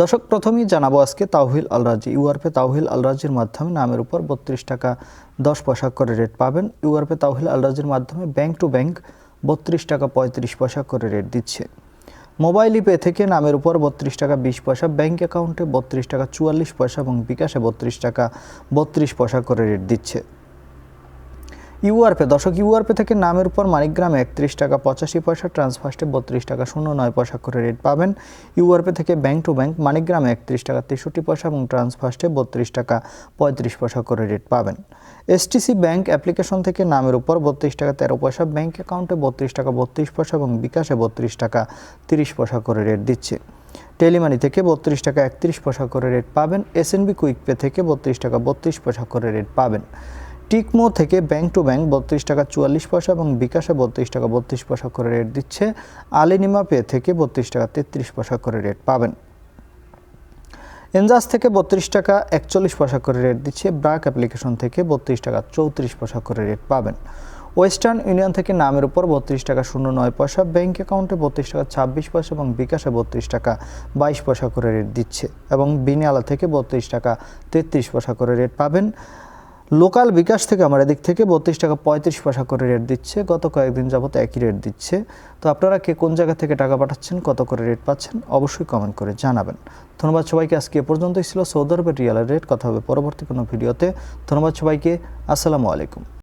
দর্শক, প্রথমেই জানাব আজকে তাওহিল আলরাজি। ইউআরপে তাওহিল আলরাজির মাধ্যমে নামের উপর বত্রিশ টাকা দশ পয়সা করে রেট পাবেন। ইউআরপে তাওহিল আলরাজির মাধ্যমে ব্যাংক টু ব্যাংক বত্রিশ টাকা পঁয়ত্রিশ পয়সা করে রেট দিচ্ছে। মোবাইল পে থেকে নামের উপর বত্রিশ টাকা বিশ পয়সা ব্যাংক অ্যাকাউন্টে বত্রিশ টাকা চুয়াল্লিশ পয়সা এবং বিকাশে বত্রিশ টাকা বত্রিশ পয়সা করে রেট দিচ্ছে। ইউআরপে দর্শক ইউআরপে থেকে নামের উপর মানিকগ্রামে একত্রিশ টাকা পঁচাশি পয়সা, ট্রান্সফার্স্টে বত্রিশ টাকা শূন্য নয় পয়সা করে রেট পাবেন। ইউআরপে থেকে ব্যাংক টু ব্যাংক মানিকগ্রামে একত্রিশ টাকা তেষট্টি পয়সা এবং ট্রান্সফার্স্টে বত্রিশ টাকা পঁয়ত্রিশ পয়সা করে রেট পাবেন। এসটিসি ব্যাংক অ্যাপ্লিকেশন থেকে নামের উপর বত্রিশ টাকা তেরো পয়সা ব্যাংক অ্যাকাউন্টে বত্রিশ টাকা বত্রিশ পয়সা এবং বিকাশে বত্রিশ টাকা তিরিশ পয়সা করে রেট দিচ্ছে। টেলিমানি থেকে বত্রিশ টাকা একত্রিশ পয়সা করে রেট পাবেন। এসএনবি কুইক পে থেকে বত্রিশ টাকা বত্রিশ পয়সা করে রেট পাবেন। টিকমো থেকে ব্যাংক টু ব্যাংক বত্রিশ টাকা চুয়াল্লিশ পয়সা এবং বিকাশে বত্রিশ টাকা বত্রিশ পয়সা করে রেট দিচ্ছে। আলিনিমা পে থেকে বত্রিশ টাকা তেত্রিশ পয়সা করে রেট পাবেন। এনজাস থেকে বত্রিশ টাকা একচল্লিশ পয়সা করে রেট দিচ্ছে। ব্রাক অ্যাপ্লিকেশন থেকে বত্রিশ টাকা চৌত্রিশ পয়সা করে রেট পাবেন। ওয়েস্টার্ন ইউনিয়ন থেকে নামের উপর বত্রিশ টাকা শূন্য নয় পয়সা, ব্যাংক অ্যাকাউন্টে বত্রিশ টাকা ছাব্বিশ পয়সা এবং বিকাশে বত্রিশ টাকা বাইশ পয়সা করে রেট দিচ্ছে এবং বিনিয়ালা থেকে বত্রিশ টাকা তেত্রিশ পয়সা করে রেট পাবেন। লোকাল বিকাশ থেকে আমার এদিক থেকে বত্রিশ টাকা পঁয়ত্রিশ পয়সা করে রেট দিচ্ছে। গত কয়েকদিন যাবত একই রেট দিচ্ছে। তো আপনারা কে কোন জায়গা থেকে টাকা পাঠাচ্ছেন, কত করে রেট পাচ্ছেন, অবশ্যই কমেন্ট করে জানাবেন। ধন্যবাদ সবাইকে। আজকে এ পর্যন্তই ছিল। সৌদি আরবের রিয়ালের রেট কথা হবে পরবর্তী কোনো ভিডিওতে ধন্যবাদ সবাইকে। আসসালামু আলাইকুম।